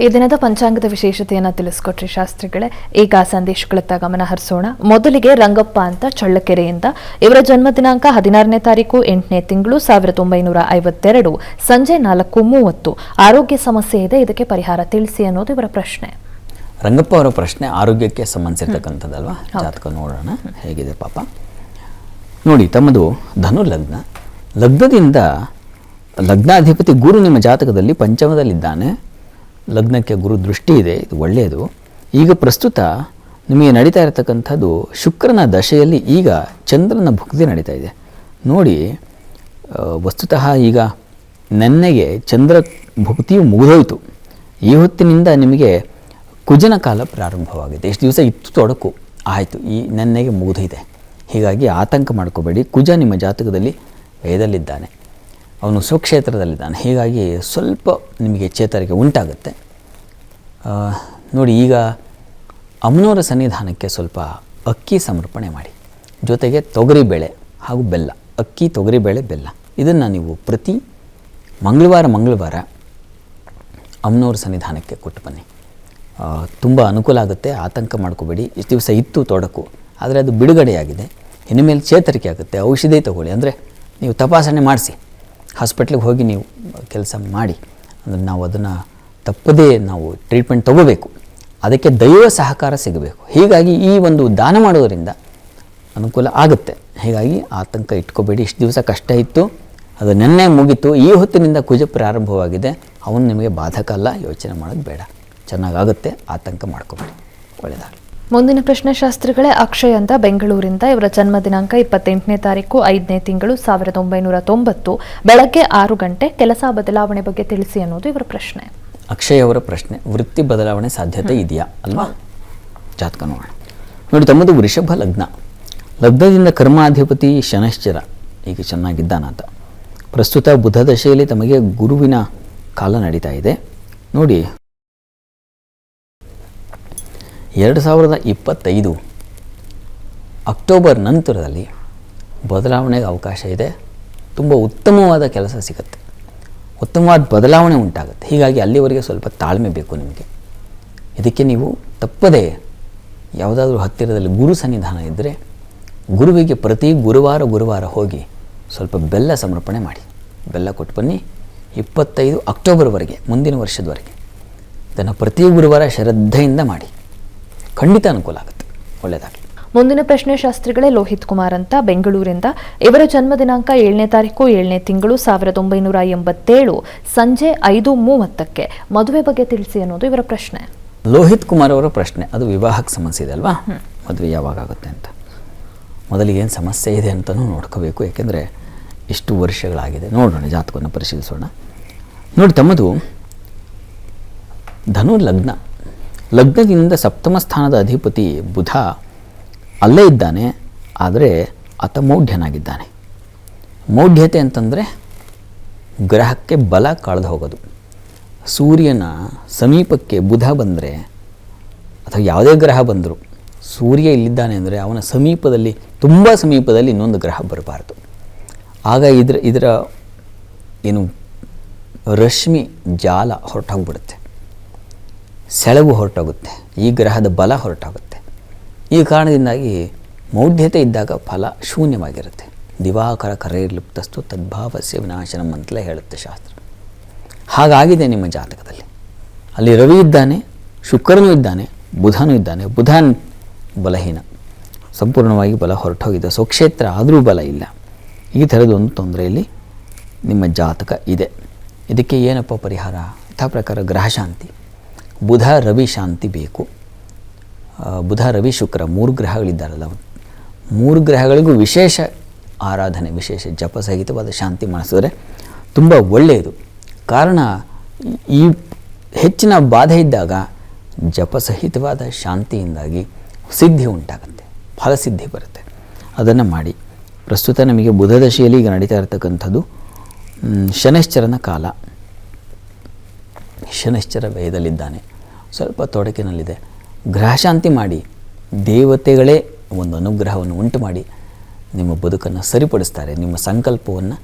ಈ ದಿನದ ಪಂಚಾಂಗದ ವಿಶೇಷತೆಯನ್ನು ತಿಳಿಸ್ಕೊಟ್ರಿ ಶಾಸ್ತ್ರಿಗಳೇ. ಈಗ ಸಂದೇಶಗಳತ್ತ ಗಮನ ಹರಿಸೋಣ. ಮೊದಲಿಗೆ ರಂಗಪ್ಪ ಅಂತ ಚಳ್ಳಕೆರೆಯಿಂದ. ಇವರ ಜನ್ಮ ದಿನಾಂಕ ಹದಿನಾರನೇ ತಾರೀಕು ಎಂಟನೇ ತಿಂಗಳು ಸಾವಿರದ ಒಂಬೈನೂರ ಐವತ್ತೆರಡು. ಸಂಜೆ ನಾಲ್ಕು ಮೂವತ್ತು. ಆರೋಗ್ಯ ಸಮಸ್ಯೆ ಇದೆ ಇದಕ್ಕೆ ಪರಿಹಾರ ತಿಳಿಸಿ ಅನ್ನೋದು ಇವರ ಪ್ರಶ್ನೆ. ರಂಗಪ್ಪ ಅವರ ಪ್ರಶ್ನೆ ಆರೋಗ್ಯಕ್ಕೆ ಸಂಬಂಧಿಸಿರ್ತಕ್ಕಂಥದ್ದಲ್ವಾ? ಜಾತಕ ನೋಡೋಣ. ಹೇಗಿದೆ ಪಾಪ? ನೋಡಿ ತಮ್ಮದು ಧನು ಲಗ್ನ ಲಗ್ನದಿಂದ ಲಗ್ನಾಧಿಪತಿ ಗುರು ನಿಮ್ಮ ಜಾತಕದಲ್ಲಿ ಪಂಚಮದಲ್ಲಿದ್ದಾನೆ. ಲಗ್ನಕ್ಕೆ ಗುರು ದೃಷ್ಟಿ ಇದೆ, ಇದು ಒಳ್ಳೆಯದು. ಈಗ ಪ್ರಸ್ತುತ ನಿಮಗೆ ನಡೀತಾ ಇರತಕ್ಕಂಥದ್ದು ಶುಕ್ರನ ದಶೆಯಲ್ಲಿ ಈಗ ಚಂದ್ರನ ಭುಕ್ತಿ ನಡೀತಾ ಇದೆ. ನೋಡಿ ವಸ್ತುತಃ ಈಗ ನೆನ್ನೆಗೆ ಚಂದ್ರ ಭುಕ್ತಿಯು ಮುಗಿದೋಯಿತು. ಈ ಹೊತ್ತಿನಿಂದ ನಿಮಗೆ ಕುಜನ ಕಾಲ ಪ್ರಾರಂಭವಾಗಿದೆ. ಎಷ್ಟು ದಿವಸ ಇತ್ತು ತೊಡಕು, ಆಯಿತು, ಈ ನೆನ್ನೆಗೆ ಮುಗಿದಿದೆ ಹೀಗಾಗಿ ಆತಂಕ ಮಾಡ್ಕೋಬೇಡಿ. ಕುಜ ನಿಮ್ಮ ಜಾತಕದಲ್ಲಿ ವೇದಲ್ಲಿದ್ದಾನೆ. ಅವನು ಸ್ವಕ್ಷೇತ್ರದಲ್ಲಿದ್ದಾನೆ. ಹೀಗಾಗಿ ಸ್ವಲ್ಪ ನಿಮಗೆ ಚೇತರಿಕೆ ಉಂಟಾಗುತ್ತೆ. ನೋಡಿ, ಈಗ ಅಮ್ಮನವರ ಸನ್ನಿಧಾನಕ್ಕೆ ಸ್ವಲ್ಪ ಅಕ್ಕಿ ಸಮರ್ಪಣೆ ಮಾಡಿ. ಜೊತೆಗೆ ತೊಗರಿಬೇಳೆ ಹಾಗೂ ಬೆಲ್ಲ. ಅಕ್ಕಿ, ತೊಗರಿಬೇಳೆ, ಬೆಲ್ಲ. ಇದನ್ನು ನೀವು ಪ್ರತಿ ಮಂಗಳವಾರ ಮಂಗಳವಾರ ಅಮ್ಮನವ್ರ ಸನ್ನಿಧಾನಕ್ಕೆ ಕೊಟ್ಟು ಬನ್ನಿ. ತುಂಬ ಅನುಕೂಲ ಆಗುತ್ತೆ. ಆತಂಕ ಮಾಡ್ಕೋಬೇಡಿ. ಇಷ್ಟು ದಿವಸ ಇತ್ತು ತೊಡಕು ಆದರೆ ಅದು ಬಿಡುಗಡೆಯಾಗಿದೆ. ಇನ್ನು ಮೇಲೆ ಚೇತರಿಕೆ ಆಗುತ್ತೆ. ಔಷಧಿ ತಗೊಳ್ಳಿ. ಅಂದರೆ ನೀವು ತಪಾಸಣೆ ಮಾಡಿಸಿ. ಹಾಸ್ಪಿಟ್ಲಿಗೆ ಹೋಗಿ ನೀವು ಕೆಲಸ ಮಾಡಿ, ಅಂದರೆ ನಾವು ಅದನ್ನು ತಪ್ಪದೇ ನಾವು ಟ್ರೀಟ್ಮೆಂಟ್ ತಗೋಬೇಕು. ಅದಕ್ಕೆ ದೈವ ಸಹಕಾರ ಸಿಗಬೇಕು. ಹೀಗಾಗಿ ಈ ಒಂದು ದಾನ ಮಾಡೋದರಿಂದ ಅನುಕೂಲ ಆಗುತ್ತೆ. ಹೀಗಾಗಿ ಆತಂಕ ಇಟ್ಕೋಬೇಡಿ. ಇಷ್ಟು ದಿವಸ ಕಷ್ಟ ಇತ್ತು, ಅದು ನೆನ್ನೆ ಮುಗೀತು. ಈ ಹೊತ್ತಿನಿಂದ ಕುಜ ಪ್ರಾರಂಭವಾಗಿದೆ. ಅವನು ನಿಮಗೆ ಬಾಧಕ ಅಲ್ಲ, ಯೋಚನೆ ಮಾಡೋದು ಬೇಡ. ಚೆನ್ನಾಗಾಗುತ್ತೆ, ಆತಂಕ ಮಾಡ್ಕೋಬೇಡಿ. ಒಳ್ಳೆಯದಾಗಲಿ ಮುಂದಿನ ಪ್ರಶ್ನೆ ಶಾಸ್ತ್ರಿಗಳೇ ಅಕ್ಷಯ್ ಅಂತ ಬೆಂಗಳೂರಿಂದ ಇವರ ಜನ್ಮ ದಿನಾಂಕ ಇಪ್ಪತ್ತೆಂಟನೇ ತಾರೀಕು ಐದನೇ ತಿಂಗಳು ಸಾವಿರದ ಒಂಬೈನೂರ ತೊಂಬತ್ತು. ಬೆಳಗ್ಗೆ ಆರು ಗಂಟೆ ಕೆಲಸ ಬದಲಾವಣೆ ಬಗ್ಗೆ ತಿಳಿಸಿ ಅನ್ನೋದು ಇವರ ಪ್ರಶ್ನೆ. ಅಕ್ಷಯ್ ಅವರ ಪ್ರಶ್ನೆ ವೃತ್ತಿ ಬದಲಾವಣೆ ಸಾಧ್ಯತೆ ಇದೆಯಾ ಅಲ್ವಾ? ಜಾತಕ ನೋಡೋಣ. ನೋಡಿ ತಮ್ಮದು ವೃಷಭ ಲಗ್ನ. ಲಗ್ನದಿಂದ ಕರ್ಮಾಧಿಪತಿ ಶನಶ್ಚರ. ಈಗ ಚೆನ್ನಾಗಿದ್ದಾನಾತ. ಪ್ರಸ್ತುತ ಬುಧ ದಶೆಯಲ್ಲಿ ತಮಗೆ ಗುರುವಿನ ಕಾಲ ನಡೀತಾ ಇದೆ. ನೋಡಿ ಎರಡು ಸಾವಿರದ ಇಪ್ಪತ್ತೈದು ಅಕ್ಟೋಬರ್ ನಂತರದಲ್ಲಿ ಬದಲಾವಣೆಗೆ ಅವಕಾಶ ಇದೆ. ತುಂಬ ಉತ್ತಮವಾದ ಕೆಲಸ ಸಿಗುತ್ತೆ. ಉತ್ತಮವಾದ ಬದಲಾವಣೆ ಉಂಟಾಗುತ್ತೆ. ಹೀಗಾಗಿ ಅಲ್ಲಿವರೆಗೆ ಸ್ವಲ್ಪ ತಾಳ್ಮೆ ಬೇಕು ನಿಮಗೆ. ಇದಕ್ಕೆ ನೀವು ತಪ್ಪದೇ ಯಾವುದಾದ್ರೂ ಹತ್ತಿರದಲ್ಲಿ ಗುರು ಸನ್ನಿಧಾನ ಇದ್ದರೆ ಗುರುವಿಗೆ ಪ್ರತಿ ಗುರುವಾರ ಗುರುವಾರ ಹೋಗಿ ಸ್ವಲ್ಪ ಬೆಲ್ಲ ಸಮರ್ಪಣೆ ಮಾಡಿ. ಬೆಲ್ಲ ಕೊಟ್ಟು ಬನ್ನಿ. ಇಪ್ಪತ್ತೈದು ಅಕ್ಟೋಬರ್ವರೆಗೆ, ಮುಂದಿನ ವರ್ಷದವರೆಗೆ ಇದನ್ನು ಪ್ರತಿ ಗುರುವಾರ ಶ್ರದ್ಧೆಯಿಂದ ಮಾಡಿ. ಖಂಡಿತ ಅನುಕೂಲ ಆಗುತ್ತೆ. ಒಳ್ಳೆಯದಾಗಲಿ ಮುಂದಿನ ಪ್ರಶ್ನೆ ಶಾಸ್ತ್ರಿಗಳೇ ಲೋಹಿತ್ ಕುಮಾರ್ ಅಂತ ಬೆಂಗಳೂರಿಂದ. ಇವರ ಜನ್ಮ ದಿನಾಂಕ ಏಳನೇ ತಾರೀಕು ಏಳನೇ ತಿಂಗಳು ಸಾವಿರದ ಒಂಬೈನೂರ ಎಂಬತ್ತೇಳು ಸಂಜೆ ಐದು ಮೂವತ್ತಕ್ಕೆ. ಮದುವೆ ಬಗ್ಗೆ ತಿಳಿಸಿ ಅನ್ನೋದು ಇವರ ಪ್ರಶ್ನೆ. ಲೋಹಿತ್ ಕುಮಾರ್ ಅವರ ಪ್ರಶ್ನೆ. ಅದು ವಿವಾಹಕ್ಕೆ ಸಮಸ್ಯೆ ಇದೆ ಅಲ್ವಾ ಮದುವೆ ಯಾವಾಗ ಆಗುತ್ತೆ ಅಂತ. ಮೊದಲಿಗೆ ಏನು ಸಮಸ್ಯೆ ಇದೆ ಅಂತಲೂ ನೋಡ್ಕೋಬೇಕು. ಯಾಕೆಂದರೆ ಇಷ್ಟು ವರ್ಷಗಳಾಗಿದೆ. ನೋಡೋಣ ಜಾತಕವನ್ನು ಪರಿಶೀಲಿಸೋಣ. ನೋಡಿ ತಮ್ಮದು ಧನು ಲಗ್ನ ಲಗ್ನದಿಂದ ಸಪ್ತಮ ಸ್ಥಾನದ ಅಧಿಪತಿ ಬುಧ ಅಲ್ಲೇ ಇದ್ದಾನೆ, ಆದರೆ ಆತ ಮೌಢ್ಯನಾಗಿದ್ದಾನೆ. ಮೌಢ್ಯತೆ ಅಂತಂದರೆ ಗ್ರಹಕ್ಕೆ ಬಲ ಕಳೆದು ಹೋಗೋದು. ಸೂರ್ಯನ ಸಮೀಪಕ್ಕೆ ಬುಧ ಬಂದರೆ, ಅಥವಾ ಯಾವುದೇ ಗ್ರಹ ಬಂದರೂ, ಸೂರ್ಯ ಇಲ್ಲಿದ್ದಾನೆ ಅಂದರೆ ಅವನ ಸಮೀಪದಲ್ಲಿ, ತುಂಬ ಸಮೀಪದಲ್ಲಿ ಇನ್ನೊಂದು ಗ್ರಹ ಬರಬಾರ್ದು. ಆಗ ಇದರ ಇದರ ಏನು ರಶ್ಮಿ ಜಾಲ ಹೊರಟೋಗ್ಬಿಡುತ್ತೆ. ಸೆಳಗು ಹೊರಟೋಗುತ್ತೆ, ಈ ಗ್ರಹದ ಬಲ ಹೊರಟೋಗುತ್ತೆ. ಈ ಕಾರಣದಿಂದಾಗಿ ಮೌಢ್ಯತೆ ಇದ್ದಾಗ ಫಲ ಶೂನ್ಯವಾಗಿರುತ್ತೆ. ದಿವಾಕರ ಕರೆಯಲಿಪ್ತಸ್ತು ತದ್ಭಾವಸ್ಯ ವಿನಾಶನಂ ಅಂತಲೇ ಹೇಳುತ್ತೆ ಶಾಸ್ತ್ರ. ಹಾಗಾಗಿದೆ ನಿಮ್ಮ ಜಾತಕದಲ್ಲಿ. ಅಲ್ಲಿ ರವಿ ಇದ್ದಾನೆ, ಶುಕ್ರನೂ ಇದ್ದಾನೆ, ಬುಧನೂ ಇದ್ದಾನೆ. ಬುಧನ್ ಬಲಹೀನ. ಸಂಪೂರ್ಣವಾಗಿ ಬಲ ಹೊರಟೋಗಿದೆ. ಸ್ವಕ್ಷೇತ್ರ ಆದರೂ ಬಲ ಇಲ್ಲ. ಈ ಥರದೊಂದು ತೊಂದರೆಯಲ್ಲಿ ನಿಮ್ಮ ಜಾತಕ ಇದೆ. ಇದಕ್ಕೆ ಏನಪ್ಪ ಪರಿಹಾರ? ಯಥಾ ಪ್ರಕಾರ ಗ್ರಹ ಶಾಂತಿ ಬುಧ, ರವಿ, ಶಾಂತಿ ಬೇಕು. ಬುಧ, ರವಿ, ಶುಕ್ರ ಮೂರು ಗ್ರಹಗಳಿದ್ದಾರಲ್ಲ ಮೂರು ಗ್ರಹಗಳಿಗೂ ವಿಶೇಷ ಆರಾಧನೆ, ವಿಶೇಷ ಜಪ, ಸಹಿತವಾದ ಶಾಂತಿ ಮಾಡಿಸಿದ್ರೆ ತುಂಬ ಒಳ್ಳೆಯದು. ಕಾರಣ, ಈ- ಹೆಚ್ಚಿನ ಬಾಧೆ ಇದ್ದಾಗ ಜಪ ಸಹಿತವಾದ ಶಾಂತಿಯಿಂದಾಗಿ ಸಿದ್ಧಿ ಉಂಟಾಗುತ್ತೆ ಫಲಸಿದ್ಧಿ ಬರುತ್ತೆ. ಅದನ್ನು ಮಾಡಿ. ಪ್ರಸ್ತುತ ನಮಗೆ ಬುಧ ದಶೆಯಲ್ಲಿ ಈಗ ನಡೀತಾ ಇರತಕ್ಕಂಥದ್ದು ಶನೈಶ್ಚರನ ಕಾಲ. ಶನೈಶ್ಚರ ವ್ಯಯದಲ್ಲಿದ್ದಾನೆ. ಸ್ವಲ್ಪ ತೊಡಕಿನಲ್ಲಿದೆ. ಗ್ರಹಶಾಂತಿ ಮಾಡಿ, ದೇವತೆಗಳೇ ಒಂದು ಅನುಗ್ರಹವನ್ನು ಉಂಟು ಮಾಡಿ ನಿಮ್ಮ ಬದುಕನ್ನು ಸರಿಪಡಿಸ್ತಾರೆ, ನಿಮ್ಮ ಸಂಕಲ್ಪವನ್ನು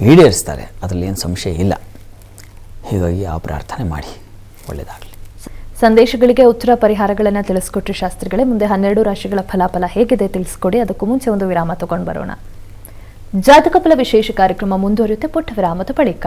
ಈಡೇರಿಸ್ತಾರೆ. ಅದರಲ್ಲಿ ಏನು ಸಂಶಯ ಇಲ್ಲ. ಹೀಗಾಗಿ ಆ ಪ್ರಾರ್ಥನೆ ಮಾಡಿ. ಒಳ್ಳೆಯದಾಗಲಿ ಸಂದೇಶಗಳಿಗೆ ಉತ್ತರ ಪರಿಹಾರಗಳನ್ನು ತಿಳಿಸ್ಕೊಟ್ರಿ ಶಾಸ್ತ್ರಿಗಳೇ. ಮುಂದೆ ಹನ್ನೆರಡು ರಾಶಿಗಳ ಫಲಾಫಲ ಹೇಗಿದೆ ತಿಳಿಸ್ಕೊಡಿ. ಅದಕ್ಕೂ ಮುಂಚೆ ಒಂದು ವಿರಾಮ ತಗೊಂಡು ಬರೋಣ. ಜಾತಕ ಫಲ ವಿಶೇಷ ಕಾರ್ಯಕ್ರಮ ಮುಂದುವರಿಯುತ್ತೆ. ಪುಟ್ಟ ವಿರಾಮದ ಬಳಿಕ.